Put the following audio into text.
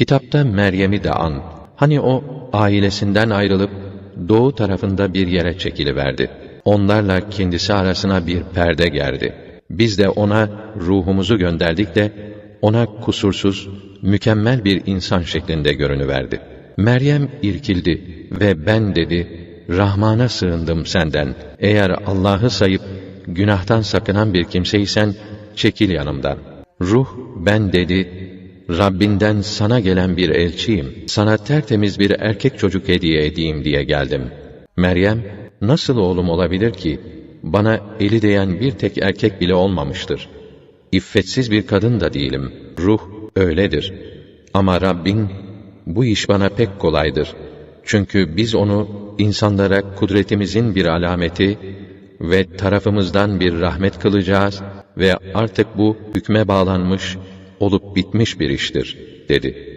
Kitapta Meryem'i de an. Hani o ailesinden ayrılıp doğu tarafında bir yere çekiliverdi. Onlarla kendisi arasına bir perde gerdi. Biz de ona ruhumuzu gönderdik de ona kusursuz, mükemmel bir insan şeklinde görünüverdi. Meryem irkildi ve ben dedi, Rahman'a sığındım senden. Eğer Allah'ı sayıp günahtan sakınan bir kimseysen çekil yanımdan. Ruh ben dedi, Rabbinden sana gelen bir elçiyim. Sana tertemiz bir erkek çocuk hediye edeyim diye geldim. Meryem, nasıl oğlum olabilir ki? Bana eli değen bir tek erkek bile olmamıştır. İffetsiz bir kadın da değilim. Ruh öyledir. Ama Rabbin, bu iş bana pek kolaydır. Çünkü biz onu insanlara kudretimizin bir alameti ve tarafımızdan bir rahmet kılacağız ve artık bu hükme bağlanmış olup bitmiş bir iştir, dedi.